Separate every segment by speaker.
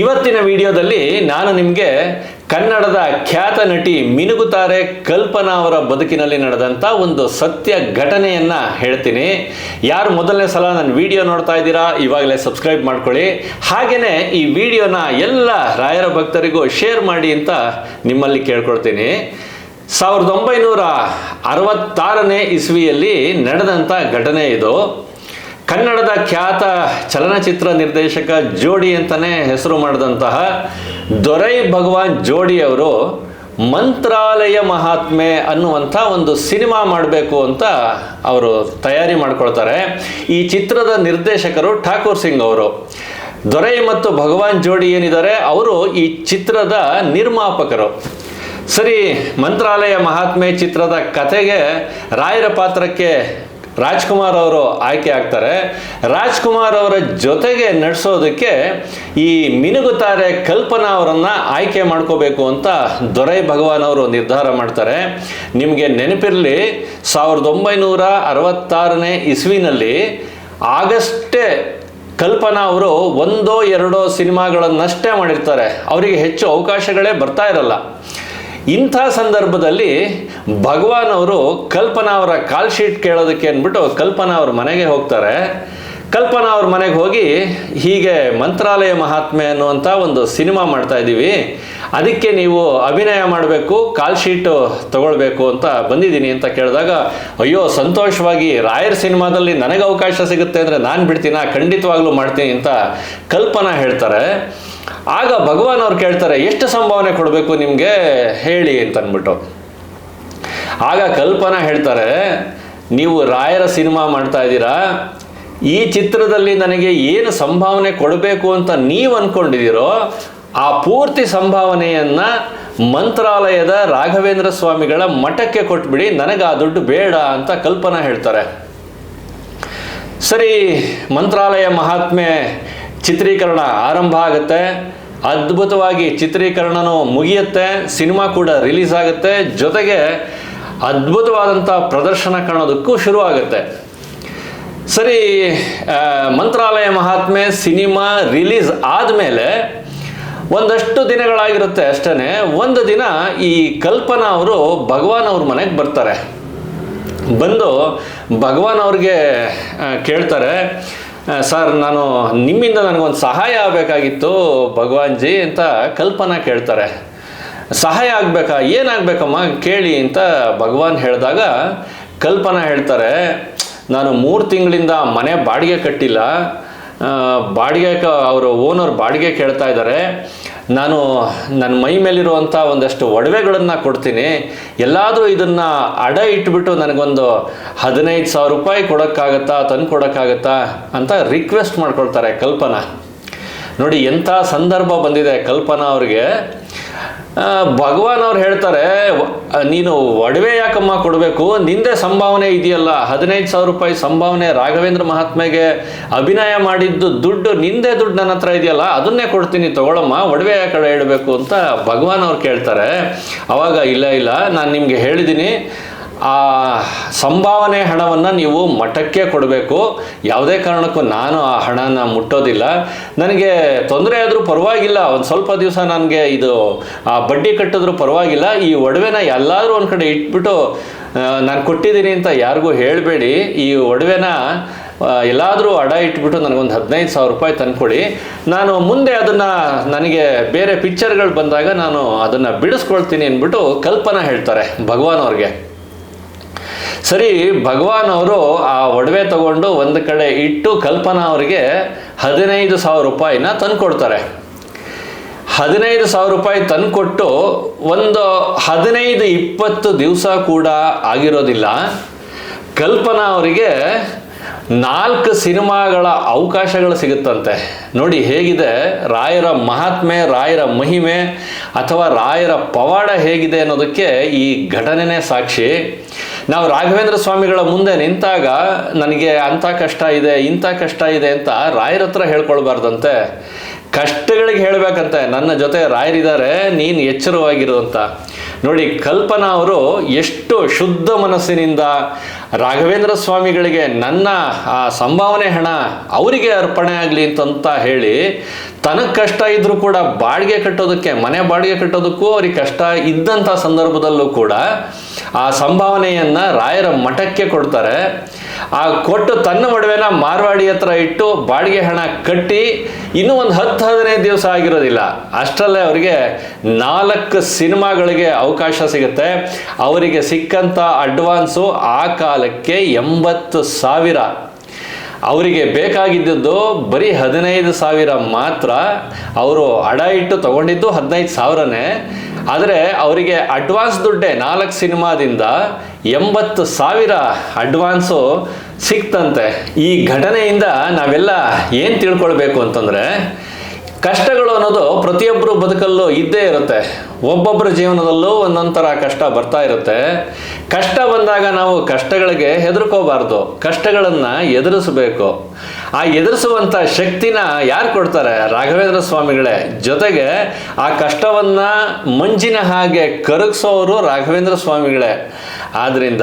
Speaker 1: ಇವತ್ತಿನ ವಿಡಿಯೋದಲ್ಲಿ ನಾನು ನಿಮಗೆ ಕನ್ನಡದ ಖ್ಯಾತ ನಟಿ ಮಿನುಗುತಾರೆ ಕಲ್ಪನಾ ಅವರ ಬದುಕಿನಲ್ಲಿ ನಡೆದಂಥ ಒಂದು ಸತ್ಯ ಘಟನೆಯನ್ನು ಹೇಳ್ತೀನಿ. ಯಾರು ಮೊದಲನೇ ಸಲ ನನ್ನ ವಿಡಿಯೋ ನೋಡ್ತಾ ಇದ್ದೀರಾ, ಇವಾಗಲೇ ಸಬ್ಸ್ಕ್ರೈಬ್ ಮಾಡ್ಕೊಳ್ಳಿ. ಹಾಗೆಯೇ ಈ ವಿಡಿಯೋನ ಎಲ್ಲ ರಾಯರ ಭಕ್ತರಿಗೂ ಶೇರ್ ಮಾಡಿ ಅಂತ ನಿಮ್ಮಲ್ಲಿ ಕೇಳ್ಕೊಳ್ತೀನಿ. ಸಾವಿರದ ಒಂಬೈನೂರ ಅರವತ್ತಾರನೇ ಇಸ್ವಿಯಲ್ಲಿ ನಡೆದಂಥ ಘಟನೆ ಇದು. ಕನ್ನಡದ ಖ್ಯಾತ ಚಲನಚಿತ್ರ ನಿರ್ದೇಶಕ ಜೋಡಿ ಅಂತಲೇ ಹೆಸರು ಮಾಡಿದಂತಹ ದೊರೈ ಭಗವಾನ್ ಜೋಡಿ ಅವರು ಮಂತ್ರಾಲಯ ಮಹಾತ್ಮೆ ಅನ್ನುವಂಥ ಒಂದು ಸಿನಿಮಾ ಮಾಡಬೇಕು ಅಂತ ಅವರು ತಯಾರಿ ಮಾಡ್ಕೊಳ್ತಾರೆ. ಈ ಚಿತ್ರದ ನಿರ್ದೇಶಕರು ಠಾಕೂರ್ ಸಿಂಗ್ ಅವರು. ದೊರೈ ಮತ್ತು ಭಗವಾನ್ ಜೋಡಿ ಏನಿದ್ದಾರೆ? ಅವರು ಈ ಚಿತ್ರದ ನಿರ್ಮಾಪಕರು. ಸರಿ, ಮಂತ್ರಾಲಯ ಮಹಾತ್ಮೆ ಚಿತ್ರದ ಕಥೆಗೆ ರಾಯರ ಪಾತ್ರಕ್ಕೆ ರಾಜ್ಕುಮಾರ್ ಅವರು ಆಯ್ಕೆ ಆಗ್ತಾರೆ. ರಾಜ್ಕುಮಾರ್ ಅವರ ಜೊತೆಗೆ ನಡೆಸೋದಕ್ಕೆ ಈ ಮಿನುಗುತ್ತಾರೆ ಕಲ್ಪನಾ ಅವರನ್ನು ಆಯ್ಕೆ ಮಾಡ್ಕೋಬೇಕು ಅಂತ ದೊರೈ ಭಗವಾನ್ ಅವರು ನಿರ್ಧಾರ ಮಾಡ್ತಾರೆ. ನಿಮಗೆ ನೆನಪಿರಲಿ, ಸಾವಿರದ ಒಂಬೈನೂರ ಅರವತ್ತಾರನೇ ಇಸ್ವಿನಲ್ಲಿ ಆಗಸ್ಟೇ ಕಲ್ಪನಾ ಅವರು ಒಂದೋ ಎರಡೋ ಸಿನಿಮಾಗಳನ್ನಷ್ಟೇ ಮಾಡಿರ್ತಾರೆ. ಅವರಿಗೆ ಹೆಚ್ಚು ಅವಕಾಶಗಳೇ ಬರ್ತಾ ಇರಲ್ಲ. ಇಂಥ ಸಂದರ್ಭದಲ್ಲಿ ಭಗವಾನ್ ಅವರು ಕಲ್ಪನಾ ಅವರ ಕಾಲ್ ಶೀಟ್ ಕೇಳೋದಕ್ಕೆ ಅಂದ್ಬಿಟ್ಟು ಕಲ್ಪನಾ ಅವ್ರ ಮನೆಗೆ ಹೋಗ್ತಾರೆ. ಕಲ್ಪನಾ ಅವ್ರ ಮನೆಗೆ ಹೋಗಿ ಹೀಗೆ ಮಂತ್ರಾಲಯ ಮಹಾತ್ಮೆ ಅನ್ನುವಂಥ ಒಂದು ಸಿನಿಮಾ ಮಾಡ್ತಾ ಇದ್ದೀವಿ. ಅದಕ್ಕೆ ನೀವು ಅಭಿನಯ ಮಾಡಬೇಕು, ಕಾಲ್ ಶೀಟು ತಗೊಳ್ಬೇಕು ಅಂತ ಬಂದಿದ್ದೀನಿ ಅಂತ ಕೇಳಿದಾಗ, ಅಯ್ಯೋ ಸಂತೋಷವಾಗಿ ರಾಯರ್ ಸಿನಿಮಾದಲ್ಲಿ ನನಗೆ ಅವಕಾಶ ಸಿಗುತ್ತೆ ಅಂದರೆ ನಾನು ಬಿಡ್ತೀನಿ? ಖಂಡಿತವಾಗ್ಲೂ ಮಾಡ್ತೀನಿ ಅಂತ ಕಲ್ಪನಾ ಹೇಳ್ತಾರೆ. ಆಗ ಭಗವಾನ್ ಅವ್ರು ಕೇಳ್ತಾರೆ, ಎಷ್ಟು ಸಂಭಾವನೆ ಕೊಡಬೇಕು ನಿಮಗೆ? ಹೇಳಿ, ಅಂತ ಆಗ ಕಲ್ಪನಾ ಹೇಳ್ತಾರೆ, ನೀವು ರಾಯರ ಸಿನಿಮಾ ಮಾಡ್ತಾ ಇದ್ದೀರಾ? ಈ ಚಿತ್ರದಲ್ಲಿ ನನಗೆ ಏನು ಸಂಭಾವನೆ ಕೊಡಬೇಕು ಅಂತ ನೀವು ಅಂದ್ಕೊಂಡಿದ್ದೀರೋ ಆ ಪೂರ್ತಿ ಸಂಭಾವನೆಯನ್ನು ಮಂತ್ರಾಲಯದ ರಾಘವೇಂದ್ರ ಸ್ವಾಮಿಗಳ ಮಠಕ್ಕೆ ಕೊಟ್ಬಿಡಿ, ನನಗೆ ಆ ದುಡ್ಡು ಬೇಡ, ಅಂತ ಕಲ್ಪನಾ ಹೇಳ್ತಾರೆ. ಸರಿ, ಮಂತ್ರಾಲಯ ಮಹಾತ್ಮೆ ಚಿತ್ರೀಕರಣ ಆರಂಭ ಆಗುತ್ತೆ. ಅದ್ಭುತವಾಗಿ ಚಿತ್ರೀಕರಣನೂ ಮುಗಿಯುತ್ತೆ. ಸಿನಿಮಾ ಕೂಡ ರಿಲೀಸ್ ಆಗುತ್ತೆ. ಜೊತೆಗೆ ಅದ್ಭುತವಾದಂಥ ಪ್ರದರ್ಶನ ಕಾಣೋದಕ್ಕೂ ಶುರು ಆಗುತ್ತೆ. ಸರಿ ಮಂತ್ರಾಲಯ ಮಹಾತ್ಮೆ ಸಿನಿಮಾ ರಿಲೀಸ್ ಆದಮೇಲೆ ಒಂದಷ್ಟು ದಿನಗಳಾಗಿರುತ್ತೆ ಅಷ್ಟೇ ಒಂದು ದಿನ ಈ ಕಲ್ಪನಾ ಅವರು ಭಗವಾನ್ ಅವ್ರ ಮನೆಗೆ ಬರ್ತಾರೆ. ಬಂದು ಭಗವಾನ್ ಅವ್ರಿಗೆ ಕೇಳ್ತಾರೆ ಸರ್, ನಾನು ನಿಮ್ಮಿಂದ ನನಗೊಂದು ಸಹಾಯ ಆಗಬೇಕಾಗಿತ್ತು, ಭಗವಾನ್ ಜಿ ಅಂತ ಕಲ್ಪನಾ ಕೇಳ್ತಾರೆ. ಸಹಾಯ ಆಗಬೇಕಾ? ಏನಾಗಬೇಕಮ್ಮ ಕೇಳಿ ಅಂತ ಭಗವಾನ್ ಹೇಳಿದಾಗ ಕಲ್ಪನಾ ಹೇಳ್ತಾರೆ, ನಾನು ಮೂರು ತಿಂಗಳಿಂದ ಮನೆ ಬಾಡಿಗೆ ಕಟ್ಟಿಲ್ಲ. ಬಾಡಿಗೆ ಅವರು ಓನರ್ ಬಾಡಿಗೆ ಕೇಳ್ತಾ ಇದ್ದಾರೆ. ನಾನು ನನ್ನ ಮೈ ಮೇಲಿರುವಂಥ ಒಂದಷ್ಟು ಒಡವೆಗಳನ್ನು ಕೊಡ್ತೀನಿ. ಎಲ್ಲಾದರೂ ಇದನ್ನು ಅಡ ಇಟ್ಬಿಟ್ಟು ನನಗೊಂದು ಹದಿನೈದು ಸಾವಿರ ರೂಪಾಯಿ ಕೊಡೋಕ್ಕಾಗತ್ತಾ, ತಂದು ಕೊಡೋಕ್ಕಾಗತ್ತಾ ಅಂತ ರಿಕ್ವೆಸ್ಟ್ ಮಾಡ್ಕೊಳ್ತಾರೆ ಕಲ್ಪನಾ. ನೋಡಿ ಎಂಥ ಸಂದರ್ಭ ಬಂದಿದೆ ಕಲ್ಪನಾ ಅವ್ರಿಗೆ. ಭಗವಾನ್ ಅವ್ರು ಹೇಳ್ತಾರೆ ನೀನು ಒಡವೆ ಯಾಕಮ್ಮ ಕೊಡಬೇಕು? ನಿಂದೆ ಸಂಭಾವನೆ ಇದೆಯಲ್ಲ. ಹದಿನೈದು ಸಾವಿರ ರೂಪಾಯಿ ಸಂಭಾವನೆ ರಾಘವೇಂದ್ರ ಮಹಾತ್ಮೆಗೆ ಅಭಿನಯ ಮಾಡಿದ್ದು ದುಡ್ಡು ನಿಂದೆ ದುಡ್ಡು ನನ್ನ ಹತ್ರ ಇದೆಯಲ್ಲ, ಅದನ್ನೇ ಕೊಡ್ತೀನಿ, ತಗೊಳಮ್ಮ. ಒಡವೆ ಯಾಕೆ ಹೇಳಬೇಕು ಅಂತ ಭಗವಾನ್ ಅವ್ರು ಕೇಳ್ತಾರೆ. ಅವಾಗ, ಇಲ್ಲ ಇಲ್ಲ, ನಾನು ನಿಮಗೆ ಹೇಳಿದ್ದೀನಿ ಆ ಸಂಭಾವನೆ ಹಣವನ್ನು ನೀವು ಮಠಕ್ಕೆ ಕೊಡಬೇಕು. ಯಾವುದೇ ಕಾರಣಕ್ಕೂ ನಾನು ಆ ಹಣನ ಮುಟ್ಟೋದಿಲ್ಲ. ನನಗೆ ತೊಂದರೆ ಆದರೂ ಪರವಾಗಿಲ್ಲ. ಒಂದು ಸ್ವಲ್ಪ ದಿವಸ ನನಗೆ ಇದು, ಆ ಬಡ್ಡಿ ಕಟ್ಟಿದ್ರೂ ಪರವಾಗಿಲ್ಲ. ಈ ಒಡವೆನ ಎಲ್ಲಾದರೂ ಒಂದು ಕಡೆ ಇಟ್ಬಿಟ್ಟು ನಾನು ಕೊಟ್ಟಿದ್ದೀನಿ ಅಂತ ಯಾರಿಗೂ ಹೇಳಬೇಡಿ. ಈ ಒಡವೆನ ಎಲ್ಲಾದರೂ ಅಡ ಇಟ್ಬಿಟ್ಟು ನನಗೊಂದು ಹದಿನೈದು ಸಾವಿರ ರೂಪಾಯಿ ತಂದ್ಕೊಡಿ. ನಾನು ಮುಂದೆ ಅದನ್ನು, ನನಗೆ ಬೇರೆ ಪಿಕ್ಚರ್ಗಳು ಬಂದಾಗ ನಾನು ಅದನ್ನು ಬಿಡಿಸ್ಕೊಳ್ತೀನಿ ಅಂದ್ಬಿಟ್ಟು ಕಲ್ಪನಾ ಹೇಳ್ತಾರೆ ಭಗವಾನ್ ಅವ್ರಿಗೆ. ಸರಿ, ಭಗವಾನ್ ಅವರು ಆ ಒಡವೆ ತಗೊಂಡು ಒಂದು ಕಡೆ ಇಟ್ಟು ಕಲ್ಪನಾ ಅವರಿಗೆ ಹದಿನೈದು ಸಾವಿರ ರೂಪಾಯಿನ ತಂದುಕೊಡ್ತಾರೆ. ಹದಿನೈದು ಸಾವಿರ ರೂಪಾಯಿ ತಂದುಕೊಟ್ಟು ಒಂದು ಹದಿನೈದು ಇಪ್ಪತ್ತು ದಿವಸ ಕೂಡ ಆಗಿರೋದಿಲ್ಲ. ಕಲ್ಪನಾ ಅವರಿಗೆ ನಾಲ್ಕು ಸಿನಿಮಾಗಳ ಅವಕಾಶಗಳು ಸಿಗುತ್ತಂತೆ. ನೋಡಿ ಹೇಗಿದೆ, ರಾಯರ ಮಹಾತ್ಮೆ, ರಾಯರ ಮಹಿಮೆ, ಅಥವಾ ರಾಯರ ಪವಾಡ ಹೇಗಿದೆ ಅನ್ನೋದಕ್ಕೆ ಈ ಘಟನೆನೇ ಸಾಕ್ಷಿ. ನಾವು ರಾಘವೇಂದ್ರ ಸ್ವಾಮಿಗಳ ಮುಂದೆ ನಿಂತಾಗ ನನಗೆ ಅಂಥ ಕಷ್ಟ ಇದೆ, ಇಂಥ ಕಷ್ಟ ಇದೆ ಅಂತ ರಾಯರ ಹತ್ರ ಹೇಳ್ಕೊಳ್ಬಾರ್ದಂತೆ. ಕಷ್ಟಗಳಿಗೆ ಹೇಳಬೇಕಂತೆ. ನನ್ನ ಜೊತೆ ರಾಯರಿದ್ದಾರೆ, ನೀನು ಎಚ್ಚರವಾಗಿರು ಅಂತ. ನೋಡಿ, ಕಲ್ಪನಾ ಅವರು ಎಷ್ಟು ಶುದ್ಧ ಮನಸ್ಸಿನಿಂದ ರಾಘವೇಂದ್ರ ಸ್ವಾಮಿಗಳಿಗೆ ನನ್ನ ಆ ಸಂಭಾವನೆ ಹಣ ಅವರಿಗೆ ಅರ್ಪಣೆ ಆಗಲಿ ಅಂತಂತ ಹೇಳಿ, ತನಗೆ ಕಷ್ಟ ಇದ್ದರೂ ಕೂಡ ಬಾಡಿಗೆ ಕಟ್ಟೋದಕ್ಕೆ, ಮನೆ ಬಾಡಿಗೆ ಕಟ್ಟೋದಕ್ಕೂ ಅವ್ರಿಗೆ ಕಷ್ಟ ಇದ್ದಂಥ ಸಂದರ್ಭದಲ್ಲೂ ಕೂಡ ಆ ಸಂಭಾವನೆಯನ್ನು ರಾಯರ ಮಠಕ್ಕೆ ಕೊಡ್ತಾರೆ. ಆ ಕೊಟ್ಟು ತನ್ನ ಒಡವೆನ ಮಾರ್ವಾಡಿ ಹತ್ರ ಇಟ್ಟು ಬಾಡಿಗೆ ಹಣ ಕಟ್ಟಿ ಇನ್ನೂ ಒಂದು ಹತ್ತು ಹದಿನೈದು ದಿವಸ ಆಗಿರೋದಿಲ್ಲ. ಅಷ್ಟರಲ್ಲೇ ಅವರಿಗೆ ನಾಲ್ಕು ಸಿನಿಮಾಗಳಿಗೆ ಅವಕಾಶ ಸಿಗುತ್ತೆ. ಅವರಿಗೆ ಸಿಕ್ಕಂಥ ಅಡ್ವಾನ್ಸು ಆ ಕಾಲಕ್ಕೆ ಎಂಬತ್ತು ಸಾವಿರ. ಅವರಿಗೆ ಬೇಕಾಗಿದ್ದದ್ದು ಬರೀ ಹದಿನೈದು ಸಾವಿರ ಮಾತ್ರ. ಅವರು ಅಡ ಇಟ್ಟು ತಗೊಂಡಿದ್ದು ಹದಿನೈದು ಸಾವಿರನೇ. ಆದರೆ ಅವರಿಗೆ ಅಡ್ವಾನ್ಸ್ ದುಡ್ಡೆ ನಾಲ್ಕು ಸಿನಿಮಾದಿಂದ ಎಂಬತ್ತು ಸಾವಿರ ಅಡ್ವಾನ್ಸು ಸಿಕ್ತಂತೆ. ಈ ಘಟನೆಯಿಂದ ನಾವೆಲ್ಲ ಏನು ತಿಳ್ಕೊಳ್ಬೇಕು ಅಂತಂದರೆ ಕಷ್ಟಗಳು ಅನ್ನೋದು ಪ್ರತಿಯೊಬ್ಬರು ಬದುಕಲ್ಲೂ ಇದ್ದೇ ಇರುತ್ತೆ. ಒಬ್ಬೊಬ್ಬರ ಜೀವನದಲ್ಲೂ ಒಂದೊಂಥರ ಥರ ಕಷ್ಟ ಬರ್ತಾ ಇರುತ್ತೆ. ಕಷ್ಟ ಬಂದಾಗ ನಾವು ಕಷ್ಟಗಳಿಗೆ ಹೆದರ್ಕೋಬಾರ್ದು. ಕಷ್ಟಗಳನ್ನು ಎದುರಿಸಬೇಕು. ಆ ಎದುರಿಸುವಂಥ ಶಕ್ತಿನ ಯಾರು ಕೊಡ್ತಾರೆ? ರಾಘವೇಂದ್ರ ಸ್ವಾಮಿಗಳೇ. ಜೊತೆಗೆ ಆ ಕಷ್ಟವನ್ನು ಮಂಜಿನ ಹಾಗೆ ಕರಗಿಸೋರು ರಾಘವೇಂದ್ರ ಸ್ವಾಮಿಗಳೇ. ಆದ್ದರಿಂದ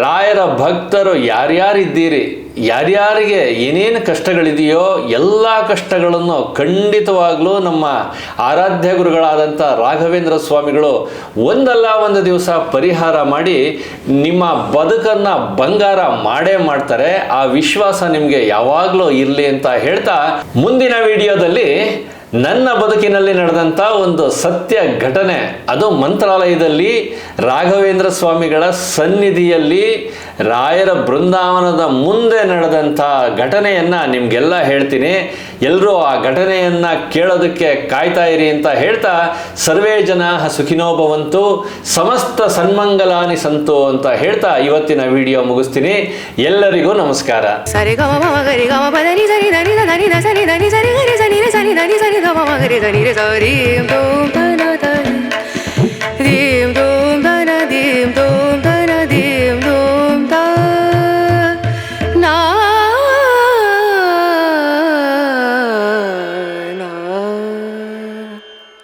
Speaker 1: ರಾಯರ ಭಕ್ತರು ಯಾರ್ಯಾರಿದ್ದೀರಿ? ಯಾರ್ಯಾರಿಗೆ ಏನೇನು ಕಷ್ಟಗಳಿದೆಯೋ ಎಲ್ಲ ಕಷ್ಟಗಳನ್ನು ಖಂಡಿತವಾಗ್ಲೂ ನಮ್ಮ ಆರಾಧ್ಯ ಗುರುಗಳಾದಂಥ ರಾಘವೇಂದ್ರ ಸ್ವಾಮಿಗಳು ಒಂದಲ್ಲ ಒಂದು ದಿವಸ ಪರಿಹಾರ ಮಾಡಿ ನಿಮ್ಮ ಬದುಕನ್ನು ಬಂಗಾರ ಮಾಡೇ ಮಾಡ್ತಾರೆ. ಆ ವಿಶ್ವಾಸ ನಿಮಗೆ ಯಾವಾಗಲೂ ಇರಲಿ ಅಂತ ಹೇಳ್ತಾ ಮುಂದಿನ ವಿಡಿಯೋದಲ್ಲಿ ನನ್ನ ಬದುಕಿನಲ್ಲಿ ನಡೆದಂಥ ಒಂದು ಸತ್ಯ ಘಟನೆ. ಅದು ಮಂತ್ರಾಲಯದಲ್ಲಿ ರಾಘವೇಂದ್ರ ಸ್ವಾಮಿಗಳ ಸನ್ನಿಧಿಯಲ್ಲಿ ರಾಯರ ಬೃಂದಾವನದ ಮುಂದೆ ನಡೆದಂಥ ಘಟನೆಯನ್ನು ನಿಮಗೆಲ್ಲ ಹೇಳ್ತೀನಿ. ಎಲ್ಲರೂ ಆ ಘಟನೆಯನ್ನು ಕೇಳೋದಕ್ಕೆ ಕಾಯ್ತಾ ಇರಿ ಅಂತ ಹೇಳ್ತಾ ಸರ್ವೇ ಜನ ಸುಖಿನೋಭವಂತು ಸಮಸ್ತ ಸನ್ಮಂಗಲಾನಿ ಸಂತು ಅಂತ ಹೇಳ್ತಾ ಇವತ್ತಿನ ವಿಡಿಯೋ ಮುಗಿಸ್ತೀನಿ ಎಲ್ಲರಿಗೂ ನಮಸ್ಕಾರ
Speaker 2: ಸರಿ